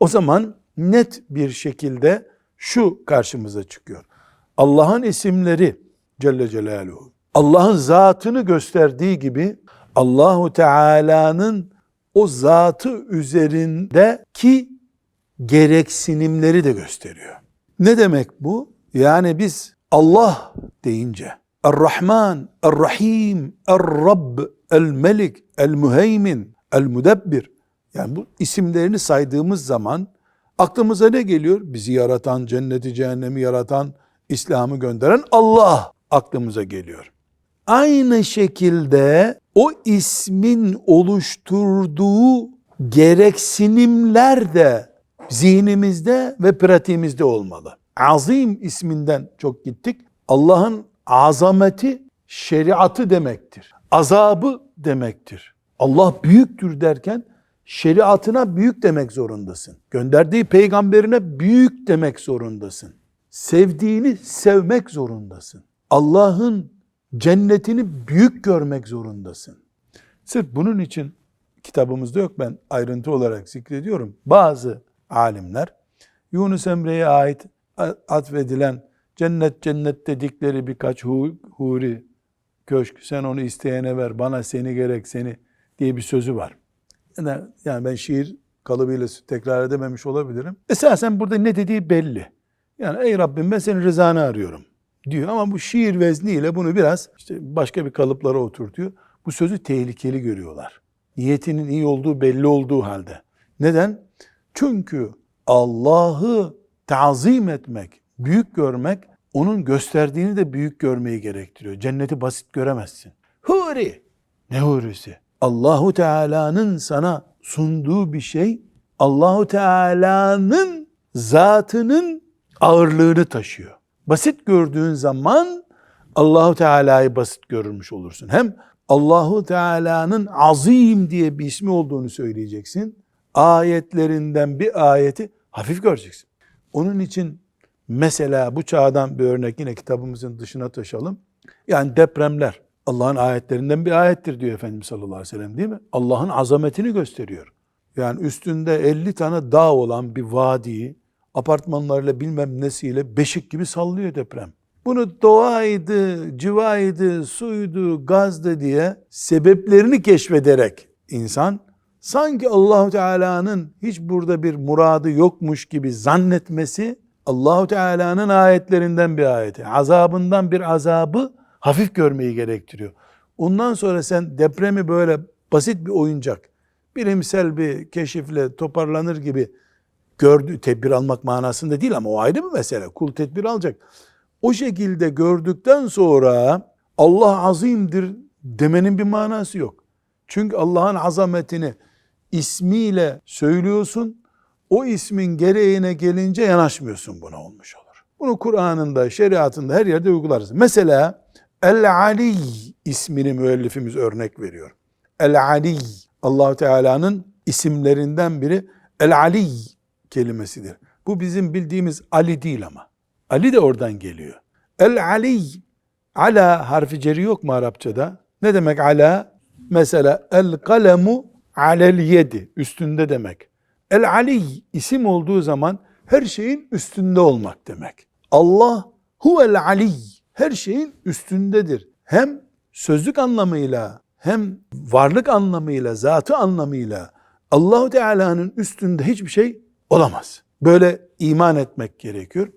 O zaman net bir şekilde şu karşımıza çıkıyor. Allah'ın isimleri Celle Celaluhu Allah'ın zatını gösterdiği gibi Allahu Teala'nın o zatı üzerindeki gereksinimleri de gösteriyor. Ne demek bu? Yani biz Allah deyince Er-Rahman, Er-Rahim, Er-Rabb, El-Melik, El-Müheymin, El-Mudebbir yani bu isimlerini saydığımız zaman aklımıza ne geliyor? Bizi yaratan, cenneti cehennemi yaratan, İslam'ı gönderen Allah aklımıza geliyor. Aynı şekilde o ismin oluşturduğu gereksinimler de zihnimizde ve pratiğimizde olmalı. Azim isminden çok gittik. Allah'ın azameti şeriatı demektir. Azabı demektir. Allah büyüktür derken şeriatına büyük demek zorundasın. Gönderdiği peygamberine büyük demek zorundasın. Sevdiğini sevmek zorundasın. Allah'ın cennetini büyük görmek zorundasın. Sırf bunun için kitabımızda yok ben ayrıntı olarak zikrediyorum. Bazı alimler Yunus Emre'ye ait atfedilen cennet cennet dedikleri birkaç hu, huri köşk sen onu isteyene ver bana seni gerek seni diye bir sözü var. Yani, ben şiir kalıbıyla tekrar edememiş olabilirim. Esasen burada ne dediği belli. Yani ey Rabbim ben senin rızanı arıyorum diyor ama bu şiir vezniyle bunu biraz işte başka bir kalıplara oturtuyor. Bu sözü tehlikeli görüyorlar. Niyetinin iyi olduğu belli olduğu halde. Neden? Çünkü Allah'ı tazim etmek, büyük görmek onun gösterdiğini de büyük görmeyi gerektiriyor. Cenneti basit göremezsin. Huri. Ne hurisi? Allahu Teala'nın sana sunduğu bir şey Allahu Teala'nın zatının ağırlığını taşıyor. Basit gördüğün zaman Allahu Teala'yı basit görmüş olursun. Hem Allahu Teala'nın azim diye bir ismi olduğunu söyleyeceksin. Ayetlerinden bir ayeti hafif göreceksin. Onun için mesela bu çağdan bir örnek yine kitabımızın dışına taşalım. Yani depremler Allah'ın ayetlerinden bir ayettir diyor Efendimiz sallallahu aleyhi ve sellem değil mi? Allah'ın azametini gösteriyor. Yani üstünde 50 tane dağ olan bir vadiyi apartmanlarıyla bilmem nesiyle beşik gibi sallıyor deprem. Bunu doğaydı, civaydı, suydu, gazdı diye sebeplerini keşfederek insan sanki Allahu Teala'nın hiç burada bir muradı yokmuş gibi zannetmesi Allahu Teala'nın ayetlerinden bir ayeti, azabından bir azabı hafif görmeyi gerektiriyor. Ondan sonra sen depremi böyle basit bir oyuncak, bilimsel bir keşifle toparlanır gibi gördü tedbir almak manasında değil ama o ayrı bir mesele. Kul tedbir alacak. O şekilde gördükten sonra Allah azimdir demenin bir manası yok. Çünkü Allah'ın azametini ismiyle söylüyorsun. O ismin gereğine gelince yanaşmıyorsun buna olmuş olur. Bunu Kur'an'ında, şeriatında her yerde uygularız. Mesela El-Ali ismini müellifimiz örnek veriyor. El-Ali Allahu Teala'nın isimlerinden biri El-Ali kelimesidir. Bu bizim bildiğimiz Ali değil ama. Ali de oradan geliyor. El-Ali ala harfi ceri yok mu Arapçada? Ne demek ala? Mesela el kalemu alel yedi üstünde demek. El Ali isim olduğu zaman her şeyin üstünde olmak demek. Allah huvel Ali her şeyin üstündedir. Hem sözlük anlamıyla hem varlık anlamıyla, zatı anlamıyla Allahu Teala'nın üstünde hiçbir şey olamaz. Böyle iman etmek gerekiyor.